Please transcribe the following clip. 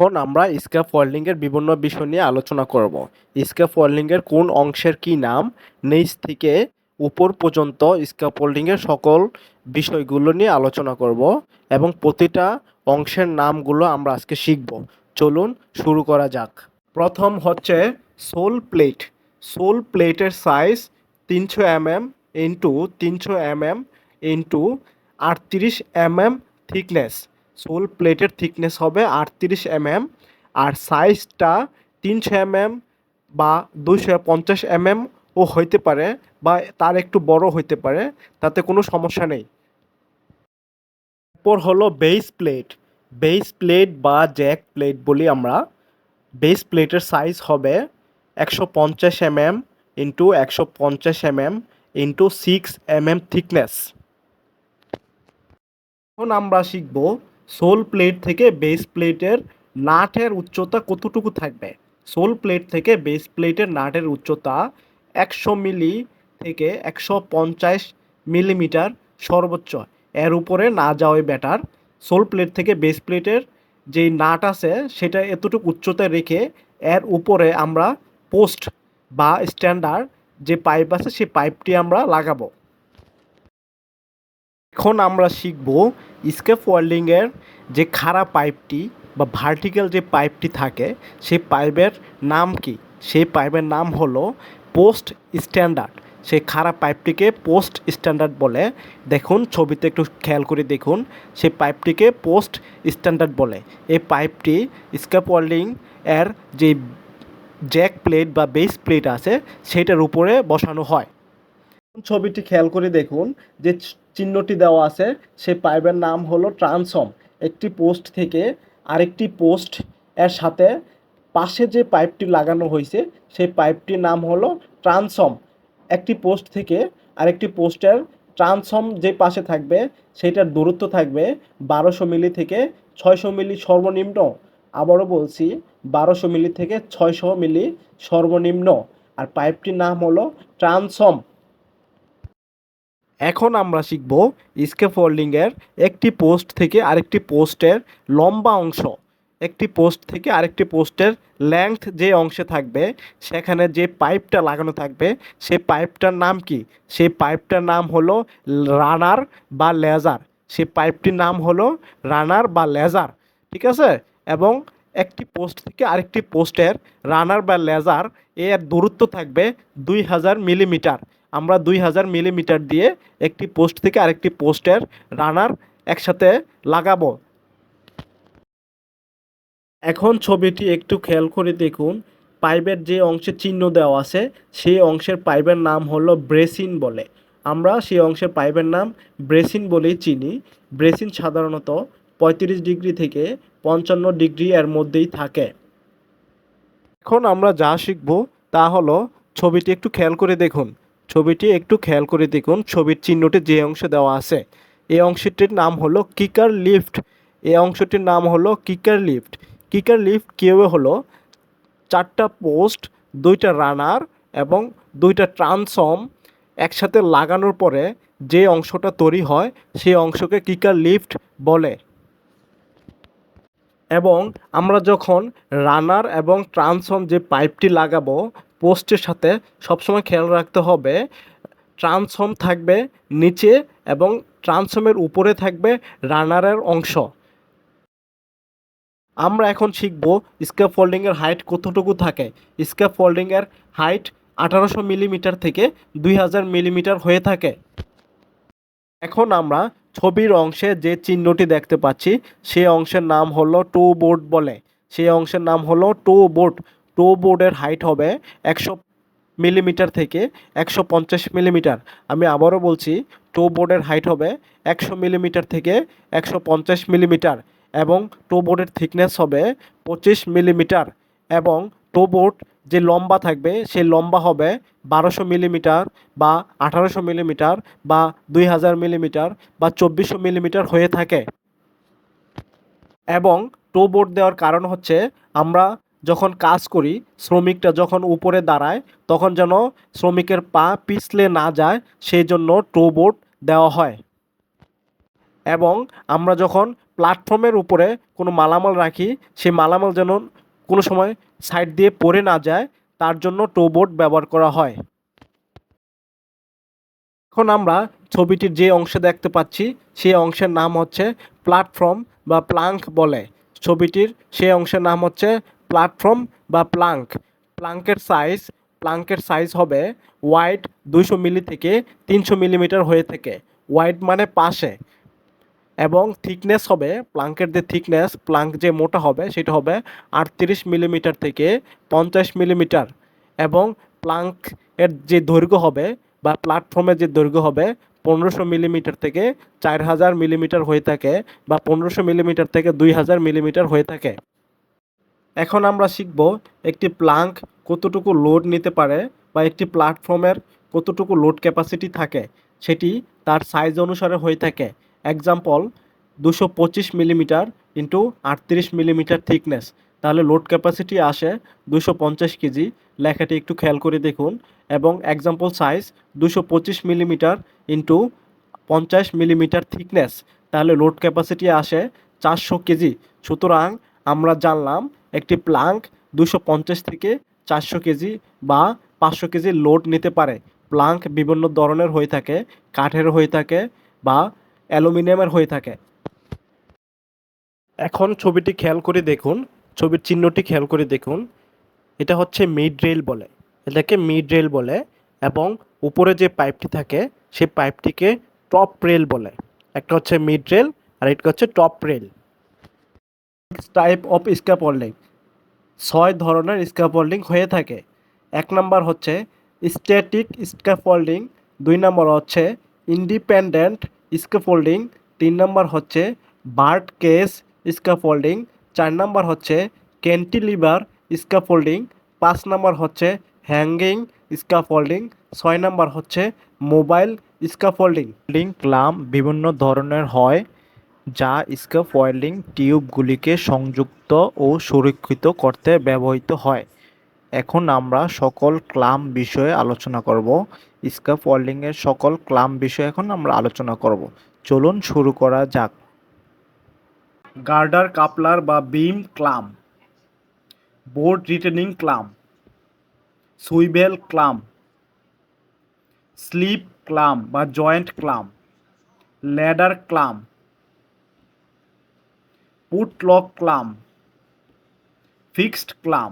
এখন আমরা স্ক্যাপ এর বিভিন্ন বিষয় নিয়ে আলোচনা করব। স্ক্যাপ এর কোন অংশের কি নাম? নিচ থেকে উপর পর্যন্ত স্ক্যাপ এর সকল বিষয়গুলো নিয়ে আলোচনা করব এবং প্রতিটা অংশের নামগুলো আমরা আজকে শিখব। চলুন শুরু করা যাক। প্রথম হচ্ছে সোল প্লেট সোল প্লেটের সাইজ তিনশো এম এম ইন্টু তিনশো এম এম ইন্টু আটত্রিশ এম এম থিকনেস সোল প্লেটের থিকনেস হবে আটত্রিশ এম এম আর সাইজটা তিনশো এম এম বা দুইশো পঞ্চাশ এম এম ও হইতে পারে বা তার একটু বড় হইতে পারে, তাতে কোনো সমস্যা নেই। এরপর হলো বেস প্লেট। বেস প্লেট বা জ্যাক প্লেট বলি আমরা। বেস প্লেটের সাইজ হবে একশো পঞ্চাশ এম এম ইন্টু একশো পঞ্চাশ M M into six M M thickness. এখন আমরা শিখব সোল প্লেট থেকে বেস প্লেটের নাটের উচ্চতা কতটুকু থাকবে? সোল প্লেট থেকে বেস প্লেটের নাটের উচ্চতা একশো মিলি থেকে একশো পঞ্চাশ মিলিমিটার সর্বোচ্চ। এর উপরে না যাওয়াই বেটার সোল প্লেট থেকে বেস প্লেটের যেই নাট আছে, সেটা এতটুকু উচ্চতায় রেখে এর উপরে আমরা পোস্ট বা স্ট্যান্ডার্ড যে পাইপ আছে, সেই পাইপটি আমরা লাগাবো। এখন আমরা শিখব স্কেপ ওয়েল্ডিংয়ের যে খাড়া পাইপটি বা ভার্টিক্যাল যে পাইপটি থাকে, সেই পাইপের নাম কি? সেই পাইপের নাম হলো পোস্ট স্ট্যান্ডার্ড সেই খাড়া পাইপটিকে পোস্ট স্ট্যান্ডার্ড বলে। দেখুন, ছবিতে একটু খেয়াল করে দেখুন। সেই পাইপটিকে পোস্ট স্ট্যান্ডার্ড বলে। এই পাইপটি স্কেপ ওয়েল্ডিং এর যে জ্যাক প্লেট বা বেস প্লেট আছে সেটার উপরে বসানো হয়। ছবিটি খেয়াল করে দেখুন যে চিহ্নটি দেওয়া আছে, সেই পাইপের নাম হলো ট্রান্সফর্ম। একটি পোস্ট থেকে আরেকটি পোস্ট এর সাথে পাশে যে পাইপটি লাগানো হয়েছে, সেই পাইপটির নাম হলো ট্রান্সফর্ম। একটি পোস্ট থেকে আরেকটি পোস্টের ট্রান্সফর্ম যে পাশে থাকবে সেটার দূরত্ব থাকবে বারোশো মিলি থেকে ছয়শো মিলি সর্বনিম্ন। আবারও বলছি, বারোশো মিলি থেকে ছয়শো মিলি সর্বনিম্ন। আর পাইপটির নাম হলো ট্রান্সফর্ম। এখন আমরা শিখব স্কেফোল্ডিংয়ের একটি পোস্ট থেকে আরেকটি পোস্টের লম্বা অংশ। একটি পোস্ট থেকে আরেকটি পোস্টের লেংথ যে অংশে থাকবে, সেখানে যে পাইপটা লাগানো থাকবে সেই পাইপটার নাম কি? সেই পাইপটার নাম হলো রানার বা লেজার সেই পাইপটির নাম হলো রানার বা লেজার ঠিক আছে? এবং একটি পোস্ট থেকে আরেকটি পোস্টের রানার বা লেজার এর দূরত্ব থাকবে দুই হাজার মিলিমিটার আমরা দুই হাজার মিলিমিটার দিয়ে একটি পোস্ট থেকে আরেকটি পোস্টের রানার একসাথে লাগাবো। এখন ছবিটি একটু খেয়াল করে দেখুন, পাইপের যে অংশে চিহ্ন দেওয়া আছে, সেই অংশের পাইপের নাম হলো ব্রেসিন বলে। আমরা সেই অংশের পাইপের নাম ব্রেসিন বলেই চিনি। ব্রেসিন সাধারণত পঁয়ত্রিশ ডিগ্রি থেকে পঞ্চান্ন ডিগ্রি এর মধ্যেই থাকে। এখন আমরা যা শিখব তা হলো, ছবিটি একটু খেয়াল করে দেখুন। ছবিটি একটু খেয়াল করে দেখুন। ছবির চিহ্নটি যে অংশে দেওয়া আছে। এই অংশটির নাম হলো কিকার লিফট। এই অংশটির নাম হলো কিকার লিফট। কিকার লিফট কীভাবে হলো চারটা পোস্ট, দুইটা রানার এবং দুইটা ট্রান্সফর্ম একসাথে লাগানোর পরে যে অংশটা তৈরি হয়, সেই অংশকে কিকার লিফট বলে। এবং আমরা যখন রানার এবং ট্রান্সফর্ম যে পাইপটি লাগাবো পোস্টের সাথে সবসময় খেয়াল রাখতে হবে, ট্রান্সফর্ম থাকবে নিচে এবং ট্রান্সফর্মের উপরে থাকবে রানারের অংশ। আমরা এখন শিখব স্কেপ ফোল্ডিংয়ের হাইট কতটুকু থাকে। স্কেপ ফোল্ডিংয়ের হাইট আঠারোশো মিলিমিটার থেকে দুই হাজার মিলিমিটার হয়ে থাকে। এখন আমরা ছবির অংশে যে চিহ্নটি দেখতে পাচ্ছি, সেই অংশের নাম হলো টু বোর্ড বলে। সেই অংশের নাম হলো টু বোর্ড টো বোর্ডের হাইট হবে একশো মিলিমিটার থেকে একশো পঞ্চাশ মিলিমিটার আমি আবারও বলছি টো বোর্ডের হাইট হবে একশো মিলিমিটার থেকে একশো পঞ্চাশ মিলিমিটার এবং টো বোর্ডের থিকনেস হবে পঁচিশ মিলিমিটার এবং টো বোর্ড যে লম্বা থাকবে, সেই লম্বা হবে বারোশো মিলিমিটার বা আঠারোশো মিলিমিটার বা দুই হাজার মিলিমিটার বা চব্বিশশো মিলিমিটার হয়ে থাকে। এবং টো বোর্ড দেওয়ার কারণ হচ্ছে আমরা যখন কাজ করি, শ্রমিকটা যখন উপরে দাঁড়ায়, তখন যেন শ্রমিকের পা পিছলে না যায়, সেই জন্য টো বোর্ড দেওয়া হয়। এবং আমরা যখন প্ল্যাটফর্মের উপরে কোনো মালামাল রাখি, সেই মালামাল যেন কোনো সময় সাইড দিয়ে পড়ে না যায়, তার জন্য টোবোর্ড ব্যবহার করা হয়। এখন আমরা ছবিটির যে অংশে দেখতে পাচ্ছি, সেই অংশের নাম হচ্ছে প্ল্যাটফর্ম বা প্লাঙ্ক বলে। ছবিটির সেই অংশের নাম হচ্ছে প্ল্যাটফর্ম বা প্লাঙ্ক প্লাঙ্কের সাইজ প্লাঙ্কের সাইজ হবে ওয়াইড দুইশো মিলি থেকে তিনশো মিলিমিটার হয়ে থাকে। ওয়াইড মানে পাশে। এবং থিকনেস হবে প্লাঙ্কের যে থিকনেস প্লাঙ্ক যে মোটা হবে, সেটা হবে আটত্রিশ মিলিমিটার থেকে পঞ্চাশ মিলিমিটার এবং প্লাঙ্ক এর যে দৈর্ঘ্য হবে বা প্ল্যাটফর্মের যে দৈর্ঘ্য হবে পনেরোশো মিলিমিটার থেকে চার হাজার মিলিমিটার হয়ে থাকে বা পনেরোশো মিলিমিটার থেকে দুই হাজার মিলিমিটার হয়ে থাকে। এখন আমরা শিখব একটি প্লাঙ্ক কতটুকু লোড নিতে পারে বা একটি প্ল্যাটফর্মের কতটুকু লোড ক্যাপাসিটি থাকে, সেটি তার সাইজ অনুসারে হয়ে থাকে। এক্সাম্পল দুশো পঁচিশ মিলিমিটার ইন্টু আটত্রিশ মিলিমিটার থিকনেস তাহলে লোড ক্যাপাসিটি আসে দুশো পঞ্চাশ কেজি। লেখাটি একটু খেয়াল করে দেখুন। এবং এক্সাম্পল সাইজ দুশো পঁচিশ মিলিমিটার ইন্টু পঞ্চাশ মিলিমিটার থিকনেস তাহলে লোড ক্যাপাসিটি আসে চারশো কেজি। সুতরাং আমরা জানলাম একটি প্লাঙ্ক দুশো থেকে চারশো কেজি বা পাঁচশো কেজি লোড নিতে পারে। প্লাঙ্ক বিভিন্ন ধরনের হয়ে থাকে, কাঠের হয়ে থাকে বা অ্যালুমিনিয়ামের হয়ে থাকে। এখন ছবিটি খেয়াল করে দেখুন, ছবির চিহ্নটি খেয়াল করে দেখুন। এটা হচ্ছে মিড রেল বলে। এটাকে মিড রেল বলে এবং উপরে যে পাইপটি থাকে, সেই পাইপটিকে টপ রেল বলে। একটা হচ্ছে মিড রেল আর একটা হচ্ছে top rail. Type of scaffolding ছয় ধরনের স্ক্যাপোল্ডিং হয়ে থাকে। এক নম্বর হচ্ছে স্ট্যাটিক স্ক্যাফোল্ডিং দুই নম্বর হচ্ছে ইন্ডিপেন্ডেন্ট স্ক্যাফোল্ডিং তিন নম্বর হচ্ছে বার্ড কেস স্ক্যাফোল্ডিং চার নম্বর হচ্ছে ক্যান্টিলিভার স্ক্যাফোল্ডিং পাঁচ নম্বর হচ্ছে হ্যাঙ্গিং স্ক্যাফোল্ডিং ছয় নম্বর হচ্ছে মোবাইল স্ক্যাফোল্ডিং ফোল্ডিং ক্লাম বিভিন্ন ধরনের হয়। যা স্ক্যাফোল্ডিং টিউবগুলিকে সংযুক্ত ও সুরক্ষিত করতে ব্যবহৃত হয়। এখন আমরা সকল ক্লাম বিষয়ে আলোচনা করব। স্ক্যাফোল্ডিংয়ের সকল ক্লাম বিষয়ে এখন আমরা আলোচনা করব। চলুন শুরু করা যাক। গার্ডার, কাপলার বা beam clamp. Board retaining clamp. Swivel clamp. Slip clamp বা joint clamp. Ladder clamp. Putlog clamp fixed clamp.